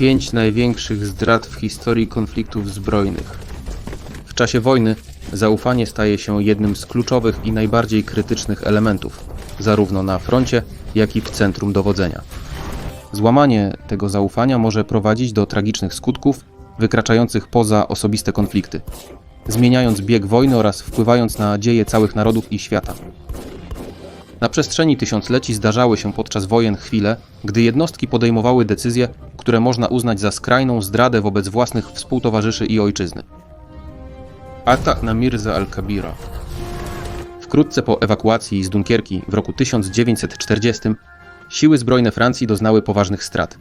Pięć największych zdrad w historii konfliktów zbrojnych. W czasie wojny zaufanie staje się jednym z kluczowych i najbardziej krytycznych elementów, zarówno na froncie, jak i w centrum dowodzenia. Złamanie tego zaufania może prowadzić do tragicznych skutków wykraczających poza osobiste konflikty, zmieniając bieg wojny oraz wpływając na dzieje całych narodów i świata. Na przestrzeni tysiącleci zdarzały się podczas wojen chwile, gdy jednostki podejmowały decyzje, które można uznać za skrajną zdradę wobec własnych współtowarzyszy i ojczyzny. Atak na Mirza al-Kabira. Wkrótce po ewakuacji z Dunkierki w roku 1940 siły zbrojne Francji doznały poważnych strat.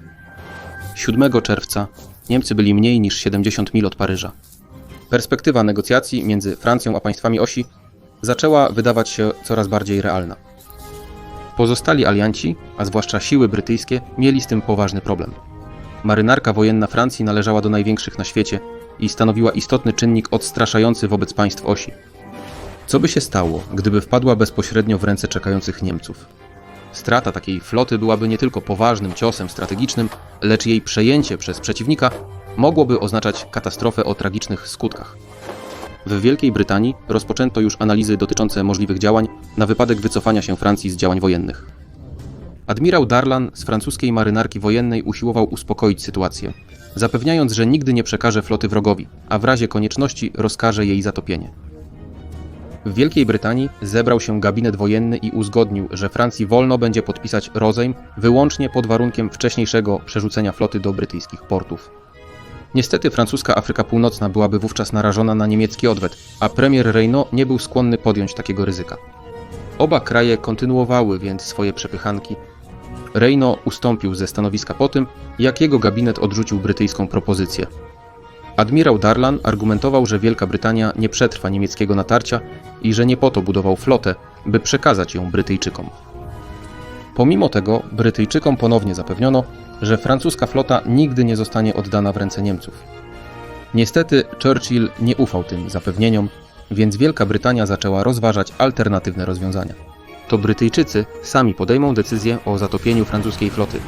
7 czerwca Niemcy byli mniej niż 70 mil od Paryża. Perspektywa negocjacji między Francją a państwami osi zaczęła wydawać się coraz bardziej realna. Pozostali alianci, a zwłaszcza siły brytyjskie, mieli z tym poważny problem. Marynarka wojenna Francji należała do największych na świecie i stanowiła istotny czynnik odstraszający wobec państw osi. Co by się stało, gdyby wpadła bezpośrednio w ręce czekających Niemców? Strata takiej floty byłaby nie tylko poważnym ciosem strategicznym, lecz jej przejęcie przez przeciwnika mogłoby oznaczać katastrofę o tragicznych skutkach. W Wielkiej Brytanii rozpoczęto już analizy dotyczące możliwych działań na wypadek wycofania się Francji z działań wojennych. Admirał Darlan z francuskiej marynarki wojennej usiłował uspokoić sytuację, zapewniając, że nigdy nie przekaże floty wrogowi, a w razie konieczności rozkaże jej zatopienie. W Wielkiej Brytanii zebrał się gabinet wojenny i uzgodnił, że Francji wolno będzie podpisać rozejm wyłącznie pod warunkiem wcześniejszego przerzucenia floty do brytyjskich portów. Niestety francuska Afryka Północna byłaby wówczas narażona na niemiecki odwet, a premier Reynaud nie był skłonny podjąć takiego ryzyka. Oba kraje kontynuowały więc swoje przepychanki. Reynaud ustąpił ze stanowiska po tym, jak jego gabinet odrzucił brytyjską propozycję. Admirał Darlan argumentował, że Wielka Brytania nie przetrwa niemieckiego natarcia i że nie po to budował flotę, by przekazać ją Brytyjczykom. Pomimo tego Brytyjczykom ponownie zapewniono, że francuska flota nigdy nie zostanie oddana w ręce Niemców. Niestety Churchill nie ufał tym zapewnieniom, więc Wielka Brytania zaczęła rozważać alternatywne rozwiązania. To Brytyjczycy sami podejmą decyzję o zatopieniu francuskiej floty.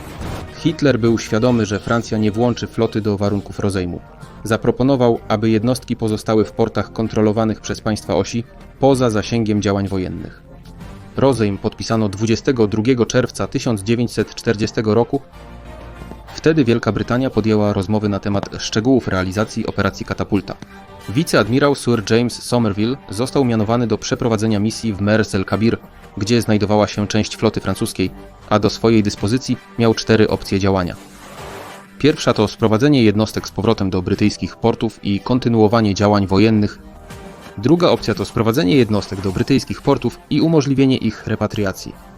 Hitler był świadomy, że Francja nie włączy floty do warunków rozejmu. Zaproponował, aby jednostki pozostały w portach kontrolowanych przez państwa osi poza zasięgiem działań wojennych. Rozejm podpisano 22 czerwca 1940 roku. Wtedy Wielka Brytania podjęła rozmowy na temat szczegółów realizacji operacji Katapulta. Wiceadmirał Sir James Somerville został mianowany do przeprowadzenia misji w Mers el Kabir, gdzie znajdowała się część floty francuskiej, a do swojej dyspozycji miał cztery opcje działania. Pierwsza to sprowadzenie jednostek z powrotem do brytyjskich portów i kontynuowanie działań wojennych. Druga opcja to sprowadzenie jednostek do brytyjskich portów i umożliwienie ich repatriacji.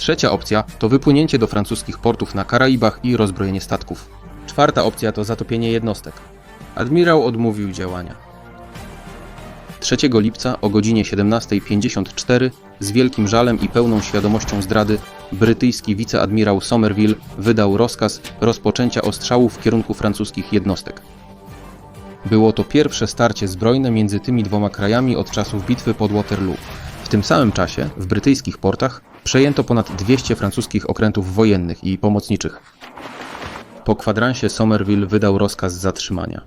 Trzecia opcja to wypłynięcie do francuskich portów na Karaibach i rozbrojenie statków. Czwarta opcja to zatopienie jednostek. Admirał odmówił działania. 3 lipca o godzinie 17.54 z wielkim żalem i pełną świadomością zdrady brytyjski wiceadmirał Somerville wydał rozkaz rozpoczęcia ostrzałów w kierunku francuskich jednostek. Było to pierwsze starcie zbrojne między tymi dwoma krajami od czasów bitwy pod Waterloo. W tym samym czasie w brytyjskich portach przejęto ponad 200 francuskich okrętów wojennych i pomocniczych. Po kwadransie Somerville wydał rozkaz zatrzymania.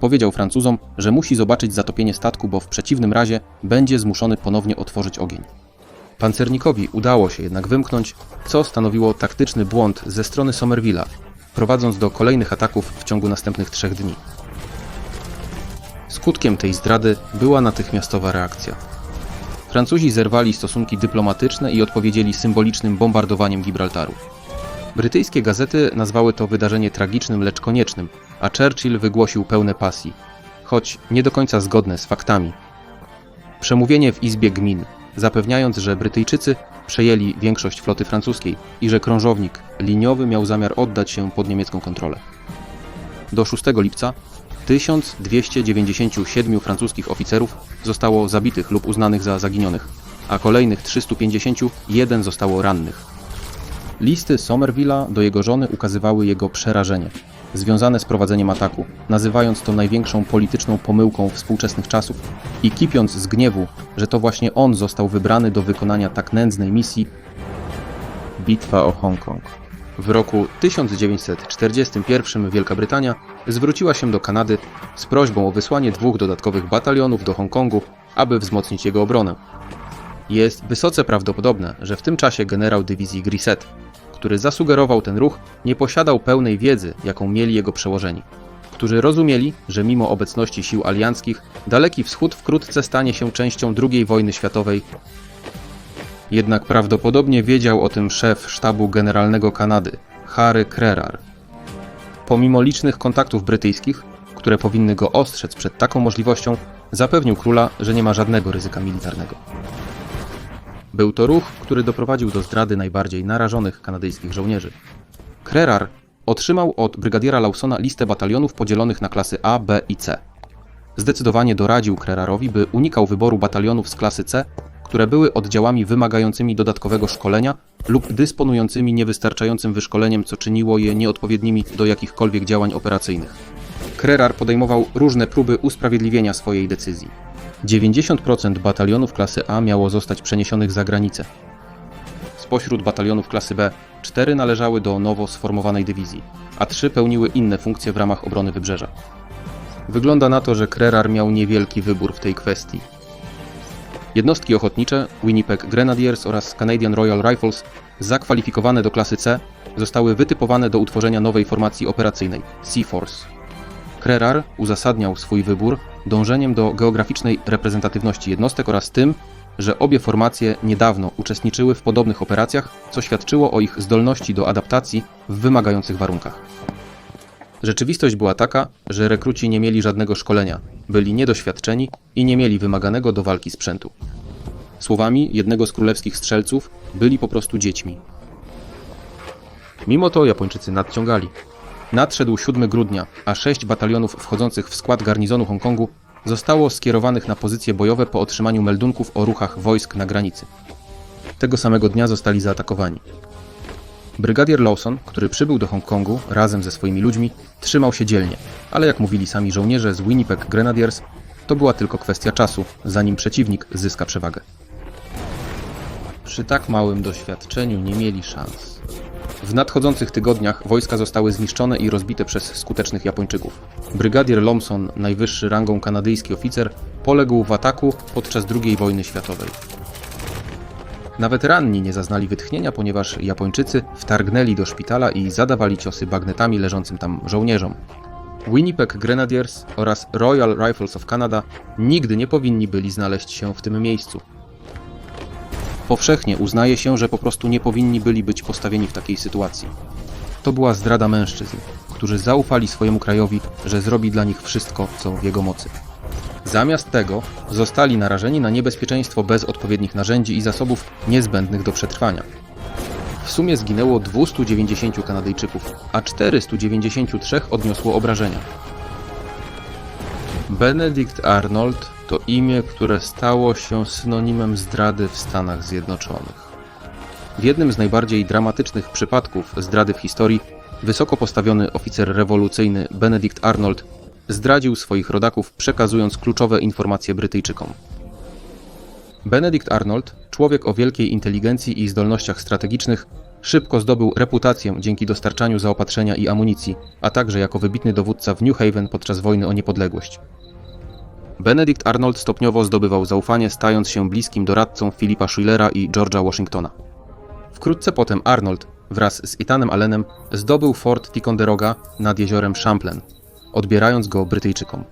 Powiedział Francuzom, że musi zobaczyć zatopienie statku, bo w przeciwnym razie będzie zmuszony ponownie otworzyć ogień. Pancernikowi udało się jednak wymknąć, co stanowiło taktyczny błąd ze strony Somerville'a, prowadząc do kolejnych ataków w ciągu następnych trzech dni. Skutkiem tej zdrady była natychmiastowa reakcja. Francuzi zerwali stosunki dyplomatyczne i odpowiedzieli symbolicznym bombardowaniem Gibraltaru. Brytyjskie gazety nazwały to wydarzenie tragicznym, lecz koniecznym, a Churchill wygłosił pełne pasji, choć nie do końca zgodne z faktami. Przemówienie w Izbie Gmin, zapewniając, że Brytyjczycy przejęli większość floty francuskiej i że krążownik liniowy miał zamiar oddać się pod niemiecką kontrolę. Do 6 lipca 1297 francuskich oficerów zostało zabitych lub uznanych za zaginionych, a kolejnych 351 zostało rannych. Listy Somerville'a do jego żony ukazywały jego przerażenie, związane z prowadzeniem ataku, nazywając to największą polityczną pomyłką współczesnych czasów i kipiąc z gniewu, że to właśnie on został wybrany do wykonania tak nędznej misji Bitwa o Hongkong. W roku 1941 Wielka Brytania zwróciła się do Kanady z prośbą o wysłanie dwóch dodatkowych batalionów do Hongkongu, aby wzmocnić jego obronę. Jest wysoce prawdopodobne, że w tym czasie generał dywizji Grisset, który zasugerował ten ruch, nie posiadał pełnej wiedzy, jaką mieli jego przełożeni, którzy rozumieli, że mimo obecności sił alianckich, Daleki Wschód wkrótce stanie się częścią II wojny światowej. Jednak prawdopodobnie wiedział o tym szef sztabu generalnego Kanady, Harry Crerar. Pomimo licznych kontaktów brytyjskich, które powinny go ostrzec przed taką możliwością, zapewnił króla, że nie ma żadnego ryzyka militarnego. Był to ruch, który doprowadził do zdrady najbardziej narażonych kanadyjskich żołnierzy. Crerar otrzymał od brygadiera Lawsona listę batalionów podzielonych na klasy A, B i C. Zdecydowanie doradził Crerarowi, by unikał wyboru batalionów z klasy C, które były oddziałami wymagającymi dodatkowego szkolenia lub dysponującymi niewystarczającym wyszkoleniem, co czyniło je nieodpowiednimi do jakichkolwiek działań operacyjnych. Crerar podejmował różne próby usprawiedliwienia swojej decyzji. 90% batalionów klasy A miało zostać przeniesionych za granicę. Spośród batalionów klasy B, 4 należały do nowo sformowanej dywizji, a 3 pełniły inne funkcje w ramach obrony wybrzeża. Wygląda na to, że Crerar miał niewielki wybór w tej kwestii. Jednostki ochotnicze, Winnipeg Grenadiers oraz Canadian Royal Rifles, zakwalifikowane do klasy C, zostały wytypowane do utworzenia nowej formacji operacyjnej Sea Force. Crerar uzasadniał swój wybór dążeniem do geograficznej reprezentatywności jednostek oraz tym, że obie formacje niedawno uczestniczyły w podobnych operacjach, co świadczyło o ich zdolności do adaptacji w wymagających warunkach. Rzeczywistość była taka, że rekruci nie mieli żadnego szkolenia, byli niedoświadczeni i nie mieli wymaganego do walki sprzętu. Słowami jednego z królewskich strzelców, byli po prostu dziećmi. Mimo to Japończycy nadciągali. Nadszedł 7 grudnia, a sześć batalionów wchodzących w skład garnizonu Hongkongu zostało skierowanych na pozycje bojowe po otrzymaniu meldunków o ruchach wojsk na granicy. Tego samego dnia zostali zaatakowani. Brygadier Lawson, który przybył do Hongkongu razem ze swoimi ludźmi, trzymał się dzielnie, ale jak mówili sami żołnierze z Winnipeg Grenadiers, to była tylko kwestia czasu, zanim przeciwnik zyska przewagę. Przy tak małym doświadczeniu nie mieli szans. W nadchodzących tygodniach wojska zostały zniszczone i rozbite przez skutecznych Japończyków. Brygadier Lomson, najwyższy rangą kanadyjski oficer, poległ w ataku podczas II wojny światowej. Nawet ranni nie zaznali wytchnienia, ponieważ Japończycy wtargnęli do szpitala i zadawali ciosy bagnetami leżącym tam żołnierzom. Winnipeg Grenadiers oraz Royal Rifles of Canada nigdy nie powinni byli znaleźć się w tym miejscu. Powszechnie uznaje się, że po prostu nie powinni byli być postawieni w takiej sytuacji. To była zdrada mężczyzn, którzy zaufali swojemu krajowi, że zrobi dla nich wszystko, co w jego mocy. Zamiast tego zostali narażeni na niebezpieczeństwo bez odpowiednich narzędzi i zasobów niezbędnych do przetrwania. W sumie zginęło 290 Kanadyjczyków, a 493 odniosło obrażenia. Benedict Arnold to imię, które stało się synonimem zdrady w Stanach Zjednoczonych. W jednym z najbardziej dramatycznych przypadków zdrady w historii, wysoko postawiony oficer rewolucyjny Benedict Arnold zdradził swoich rodaków, przekazując kluczowe informacje Brytyjczykom. Benedict Arnold, człowiek o wielkiej inteligencji i zdolnościach strategicznych, szybko zdobył reputację dzięki dostarczaniu zaopatrzenia i amunicji, a także jako wybitny dowódca w New Haven podczas wojny o niepodległość. Benedict Arnold stopniowo zdobywał zaufanie, stając się bliskim doradcą Philipa Schillera i George'a Washingtona. Wkrótce potem Arnold wraz z Ethanem Allenem zdobył fort Ticonderoga nad jeziorem Champlain, odbierając go Brytyjczykom.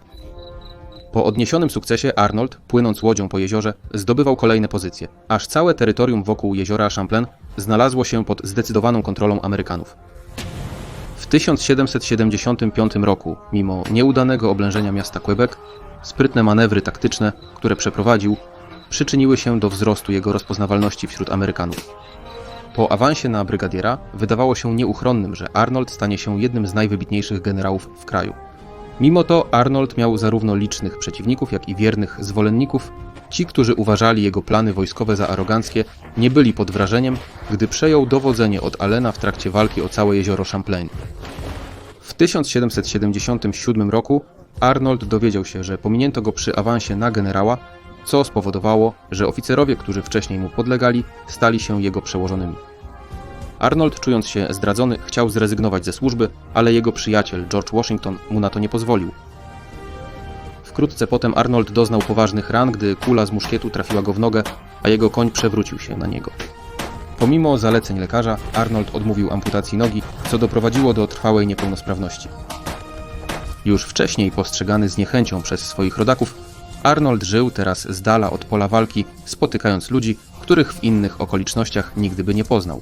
Po odniesionym sukcesie Arnold, płynąc łodzią po jeziorze, zdobywał kolejne pozycje, aż całe terytorium wokół jeziora Champlain znalazło się pod zdecydowaną kontrolą Amerykanów. W 1775 roku, mimo nieudanego oblężenia miasta Quebec, sprytne manewry taktyczne, które przeprowadził, przyczyniły się do wzrostu jego rozpoznawalności wśród Amerykanów. Po awansie na brygadiera wydawało się nieuchronnym, że Arnold stanie się jednym z najwybitniejszych generałów w kraju. Mimo to Arnold miał zarówno licznych przeciwników, jak i wiernych zwolenników. Ci, którzy uważali jego plany wojskowe za aroganckie, nie byli pod wrażeniem, gdy przejął dowodzenie od Allena w trakcie walki o całe jezioro Champlain. W 1777 roku Arnold dowiedział się, że pominięto go przy awansie na generała, co spowodowało, że oficerowie, którzy wcześniej mu podlegali, stali się jego przełożonymi. Arnold, czując się zdradzony, chciał zrezygnować ze służby, ale jego przyjaciel George Washington mu na to nie pozwolił. Wkrótce potem Arnold doznał poważnych ran, gdy kula z muszkietu trafiła go w nogę, a jego koń przewrócił się na niego. Pomimo zaleceń lekarza, Arnold odmówił amputacji nogi, co doprowadziło do trwałej niepełnosprawności. Już wcześniej postrzegany z niechęcią przez swoich rodaków, Arnold żył teraz z dala od pola walki, spotykając ludzi, których w innych okolicznościach nigdy by nie poznał.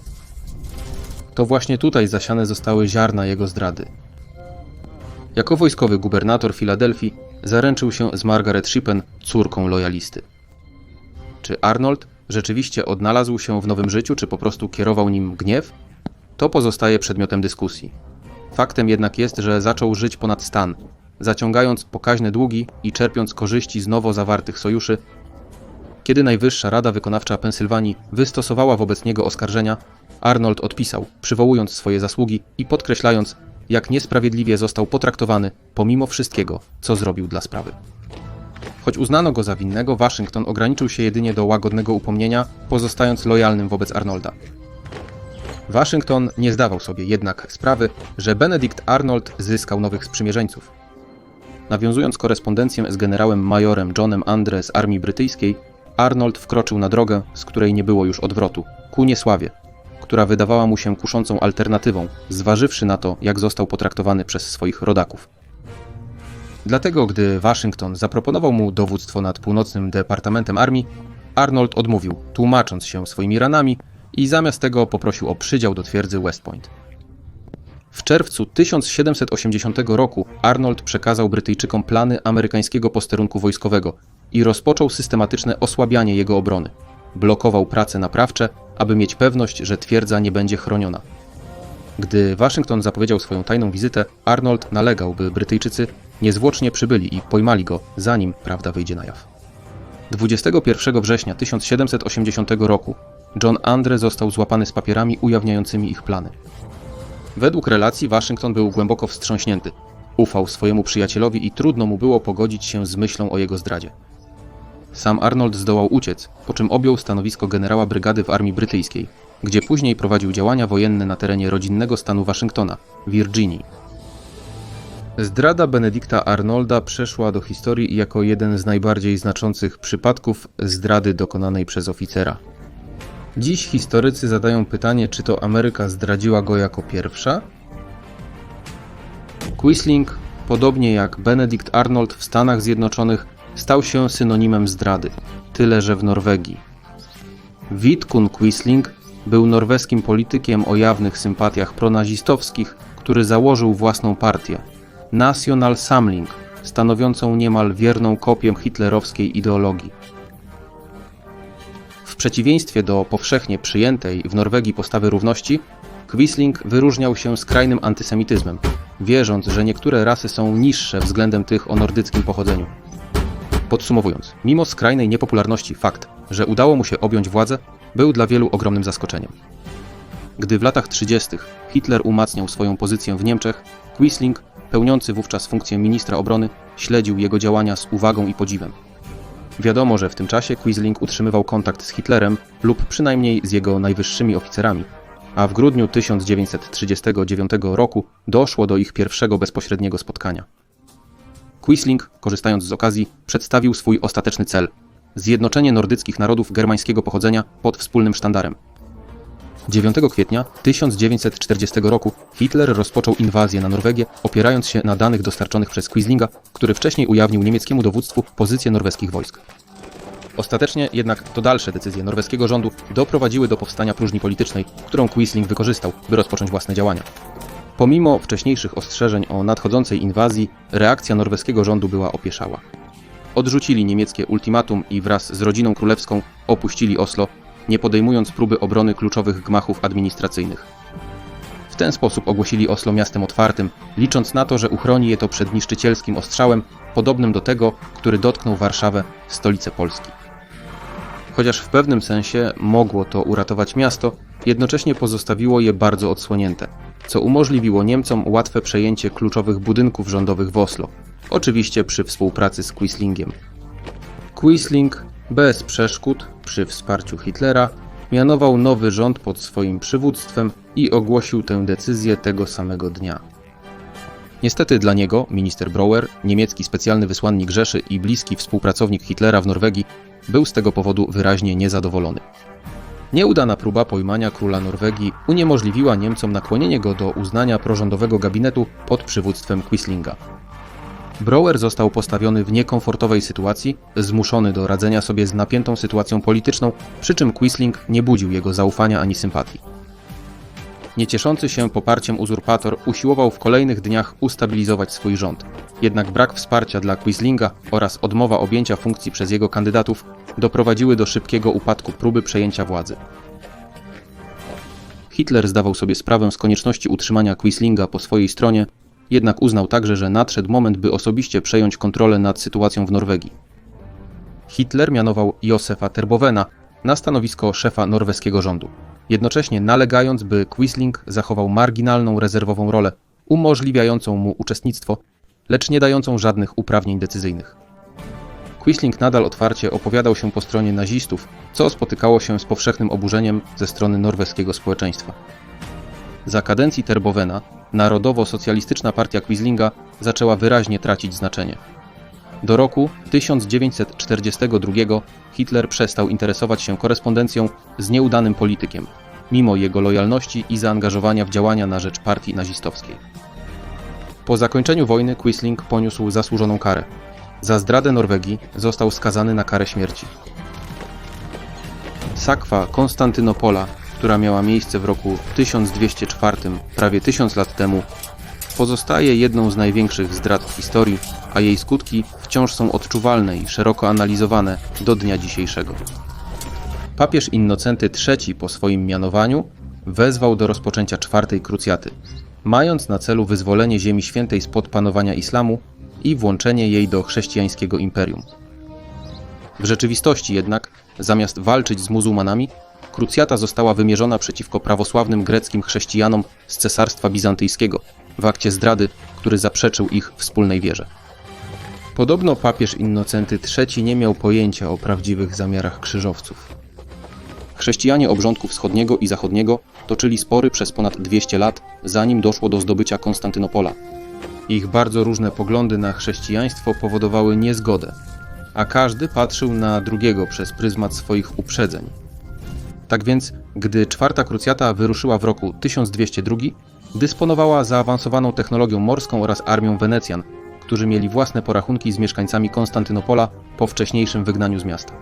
To właśnie tutaj zasiane zostały ziarna jego zdrady. Jako wojskowy gubernator Filadelfii zaręczył się z Margaret Shippen, córką lojalisty. Czy Arnold rzeczywiście odnalazł się w nowym życiu, czy po prostu kierował nim gniew? To pozostaje przedmiotem dyskusji. Faktem jednak jest, że zaczął żyć ponad stan, zaciągając pokaźne długi i czerpiąc korzyści z nowo zawartych sojuszy. Kiedy Najwyższa Rada Wykonawcza Pensylwanii wystosowała wobec niego oskarżenia, Arnold odpisał, przywołując swoje zasługi i podkreślając, jak niesprawiedliwie został potraktowany pomimo wszystkiego, co zrobił dla sprawy. Choć uznano go za winnego, Waszyngton ograniczył się jedynie do łagodnego upomnienia, pozostając lojalnym wobec Arnolda. Waszyngton nie zdawał sobie jednak sprawy, że Benedict Arnold zyskał nowych sprzymierzeńców. Nawiązując korespondencję z generałem majorem Johnem Andre z armii brytyjskiej, Arnold wkroczył na drogę, z której nie było już odwrotu, ku niesławie, która wydawała mu się kuszącą alternatywą, zważywszy na to, jak został potraktowany przez swoich rodaków. Dlatego, gdy Waszyngton zaproponował mu dowództwo nad północnym departamentem armii, Arnold odmówił, tłumacząc się swoimi ranami i zamiast tego poprosił o przydział do twierdzy West Point. W czerwcu 1780 roku Arnold przekazał Brytyjczykom plany amerykańskiego posterunku wojskowego i rozpoczął systematyczne osłabianie jego obrony. Blokował prace naprawcze, aby mieć pewność, że twierdza nie będzie chroniona. Gdy Waszyngton zapowiedział swoją tajną wizytę, Arnold nalegał, by Brytyjczycy niezwłocznie przybyli i pojmali go, zanim prawda wyjdzie na jaw. 21 września 1780 roku John Andre został złapany z papierami ujawniającymi ich plany. Według relacji Waszyngton był głęboko wstrząśnięty. Ufał swojemu przyjacielowi i trudno mu było pogodzić się z myślą o jego zdradzie. Sam Arnold zdołał uciec, po czym objął stanowisko generała brygady w armii brytyjskiej, gdzie później prowadził działania wojenne na terenie rodzinnego stanu Waszyngtona, Virginii. Zdrada Benedykta Arnolda przeszła do historii jako jeden z najbardziej znaczących przypadków zdrady dokonanej przez oficera. Dziś historycy zadają pytanie, czy to Ameryka zdradziła go jako pierwsza? Quisling, podobnie jak Benedict Arnold w Stanach Zjednoczonych, stał się synonimem zdrady, tyle że w Norwegii. Vidkun Quisling był norweskim politykiem o jawnych sympatiach pronazistowskich, który założył własną partię National Samling, stanowiącą niemal wierną kopię hitlerowskiej ideologii. W przeciwieństwie do powszechnie przyjętej w Norwegii postawy równości, Quisling wyróżniał się skrajnym antysemityzmem, wierząc, że niektóre rasy są niższe względem tych o nordyckim pochodzeniu. Podsumowując, mimo skrajnej niepopularności fakt, że udało mu się objąć władzę, był dla wielu ogromnym zaskoczeniem. Gdy w latach 30. Hitler umacniał swoją pozycję w Niemczech, Quisling, pełniący wówczas funkcję ministra obrony, śledził jego działania z uwagą i podziwem. Wiadomo, że w tym czasie Quisling utrzymywał kontakt z Hitlerem lub przynajmniej z jego najwyższymi oficerami, a w grudniu 1939 roku doszło do ich pierwszego bezpośredniego spotkania. Quisling, korzystając z okazji, przedstawił swój ostateczny cel zjednoczenie nordyckich narodów germańskiego pochodzenia pod wspólnym sztandarem. 9 kwietnia 1940 roku Hitler rozpoczął inwazję na Norwegię, opierając się na danych dostarczonych przez Quislinga, który wcześniej ujawnił niemieckiemu dowództwu pozycję norweskich wojsk. Ostatecznie jednak to dalsze decyzje norweskiego rządu doprowadziły do powstania próżni politycznej, którą Quisling wykorzystał, by rozpocząć własne działania. Pomimo wcześniejszych ostrzeżeń o nadchodzącej inwazji, reakcja norweskiego rządu była opieszała. Odrzucili niemieckie ultimatum i wraz z rodziną królewską opuścili Oslo, nie podejmując próby obrony kluczowych gmachów administracyjnych. W ten sposób ogłosili Oslo miastem otwartym, licząc na to, że uchroni je to przed niszczycielskim ostrzałem, podobnym do tego, który dotknął Warszawę, stolicę Polski. Chociaż w pewnym sensie mogło to uratować miasto, jednocześnie pozostawiło je bardzo odsłonięte, co umożliwiło Niemcom łatwe przejęcie kluczowych budynków rządowych w Oslo, oczywiście przy współpracy z Quislingiem. Quisling bez przeszkód, przy wsparciu Hitlera, mianował nowy rząd pod swoim przywództwem i ogłosił tę decyzję tego samego dnia. Niestety dla niego, minister Brouwer, niemiecki specjalny wysłannik Rzeszy i bliski współpracownik Hitlera w Norwegii, był z tego powodu wyraźnie niezadowolony. Nieudana próba pojmania króla Norwegii uniemożliwiła Niemcom nakłonienie go do uznania prorządowego gabinetu pod przywództwem Quislinga. Brouwer został postawiony w niekomfortowej sytuacji, zmuszony do radzenia sobie z napiętą sytuacją polityczną, przy czym Quisling nie budził jego zaufania ani sympatii. Niecieszący się poparciem uzurpator usiłował w kolejnych dniach ustabilizować swój rząd. Jednak brak wsparcia dla Quislinga oraz odmowa objęcia funkcji przez jego kandydatów doprowadziły do szybkiego upadku próby przejęcia władzy. Hitler zdawał sobie sprawę z konieczności utrzymania Quislinga po swojej stronie, jednak uznał także, że nadszedł moment, by osobiście przejąć kontrolę nad sytuacją w Norwegii. Hitler mianował Josefa Terbowena na stanowisko szefa norweskiego rządu, jednocześnie nalegając, by Quisling zachował marginalną rezerwową rolę, umożliwiającą mu uczestnictwo, lecz nie dającą żadnych uprawnień decyzyjnych. Quisling nadal otwarcie opowiadał się po stronie nazistów, co spotykało się z powszechnym oburzeniem ze strony norweskiego społeczeństwa. Za kadencji Terbowena narodowo-socjalistyczna partia Quislinga zaczęła wyraźnie tracić znaczenie. Do roku 1942 Hitler przestał interesować się korespondencją z nieudanym politykiem, mimo jego lojalności i zaangażowania w działania na rzecz partii nazistowskiej. Po zakończeniu wojny Quisling poniósł zasłużoną karę. Za zdradę Norwegii został skazany na karę śmierci. Sakwa Konstantynopola, która miała miejsce w roku 1204, prawie tysiąc lat temu, pozostaje jedną z największych zdrad w historii, a jej skutki wciąż są odczuwalne i szeroko analizowane do dnia dzisiejszego. Papież Innocenty III po swoim mianowaniu wezwał do rozpoczęcia czwartej krucjaty, mając na celu wyzwolenie Ziemi Świętej spod panowania islamu i włączenie jej do chrześcijańskiego imperium. W rzeczywistości jednak, zamiast walczyć z muzułmanami, krucjata została wymierzona przeciwko prawosławnym greckim chrześcijanom z Cesarstwa Bizantyjskiego w akcie zdrady, który zaprzeczył ich wspólnej wierze. Podobno papież Innocenty III nie miał pojęcia o prawdziwych zamiarach krzyżowców. Chrześcijanie obrządku wschodniego i zachodniego toczyli spory przez ponad 200 lat, zanim doszło do zdobycia Konstantynopola. Ich bardzo różne poglądy na chrześcijaństwo powodowały niezgodę, a każdy patrzył na drugiego przez pryzmat swoich uprzedzeń. Tak więc, gdy czwarta krucjata wyruszyła w roku 1202, dysponowała zaawansowaną technologią morską oraz armią Wenecjan, którzy mieli własne porachunki z mieszkańcami Konstantynopola po wcześniejszym wygnaniu z miasta.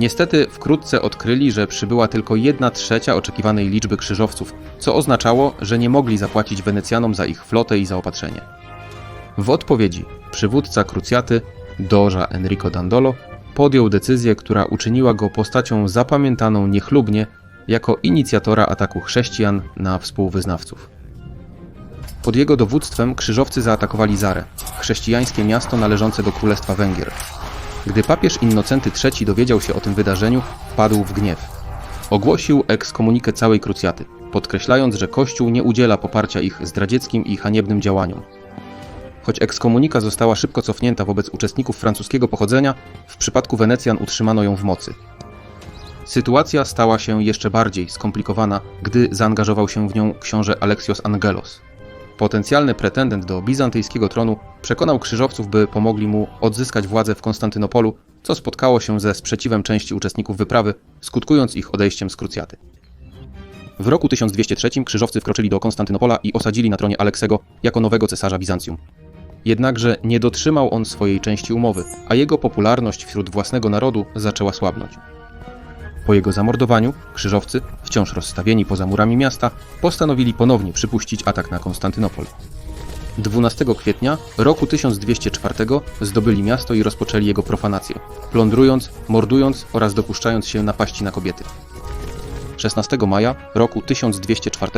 Niestety wkrótce odkryli, że przybyła tylko jedna trzecia oczekiwanej liczby krzyżowców, co oznaczało, że nie mogli zapłacić Wenecjanom za ich flotę i zaopatrzenie. W odpowiedzi przywódca krucjaty, Doża Enrico Dandolo, podjął decyzję, która uczyniła go postacią zapamiętaną niechlubnie jako inicjatora ataku chrześcijan na współwyznawców. Pod jego dowództwem krzyżowcy zaatakowali Zarę, chrześcijańskie miasto należące do Królestwa Węgier. Gdy papież Innocenty III dowiedział się o tym wydarzeniu, padł w gniew. Ogłosił ekskomunikę całej krucjaty, podkreślając, że Kościół nie udziela poparcia ich zdradzieckim i haniebnym działaniom. Choć ekskomunika została szybko cofnięta wobec uczestników francuskiego pochodzenia, w przypadku Wenecjan utrzymano ją w mocy. Sytuacja stała się jeszcze bardziej skomplikowana, gdy zaangażował się w nią książę Alexios Angelos. Potencjalny pretendent do bizantyjskiego tronu przekonał krzyżowców, by pomogli mu odzyskać władzę w Konstantynopolu, co spotkało się ze sprzeciwem części uczestników wyprawy, skutkując ich odejściem z krucjaty. W roku 1203 krzyżowcy wkroczyli do Konstantynopola i osadzili na tronie Aleksego jako nowego cesarza Bizancjum. Jednakże nie dotrzymał on swojej części umowy, a jego popularność wśród własnego narodu zaczęła słabnąć. Po jego zamordowaniu krzyżowcy, wciąż rozstawieni poza murami miasta, postanowili ponownie przypuścić atak na Konstantynopol. 12 kwietnia roku 1204 zdobyli miasto i rozpoczęli jego profanację, plądrując, mordując oraz dopuszczając się napaści na kobiety. 16 maja roku 1204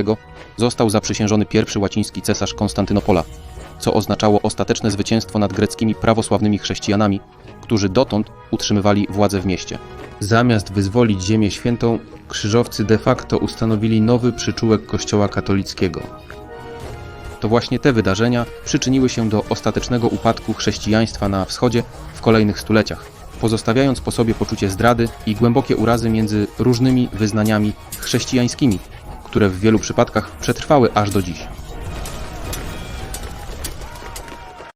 został zaprzysiężony pierwszy łaciński cesarz Konstantynopola, co oznaczało ostateczne zwycięstwo nad greckimi prawosławnymi chrześcijanami, którzy dotąd utrzymywali władzę w mieście. Zamiast wyzwolić Ziemię Świętą, krzyżowcy de facto ustanowili nowy przyczółek Kościoła katolickiego. To właśnie te wydarzenia przyczyniły się do ostatecznego upadku chrześcijaństwa na wschodzie w kolejnych stuleciach, pozostawiając po sobie poczucie zdrady i głębokie urazy między różnymi wyznaniami chrześcijańskimi, które w wielu przypadkach przetrwały aż do dziś.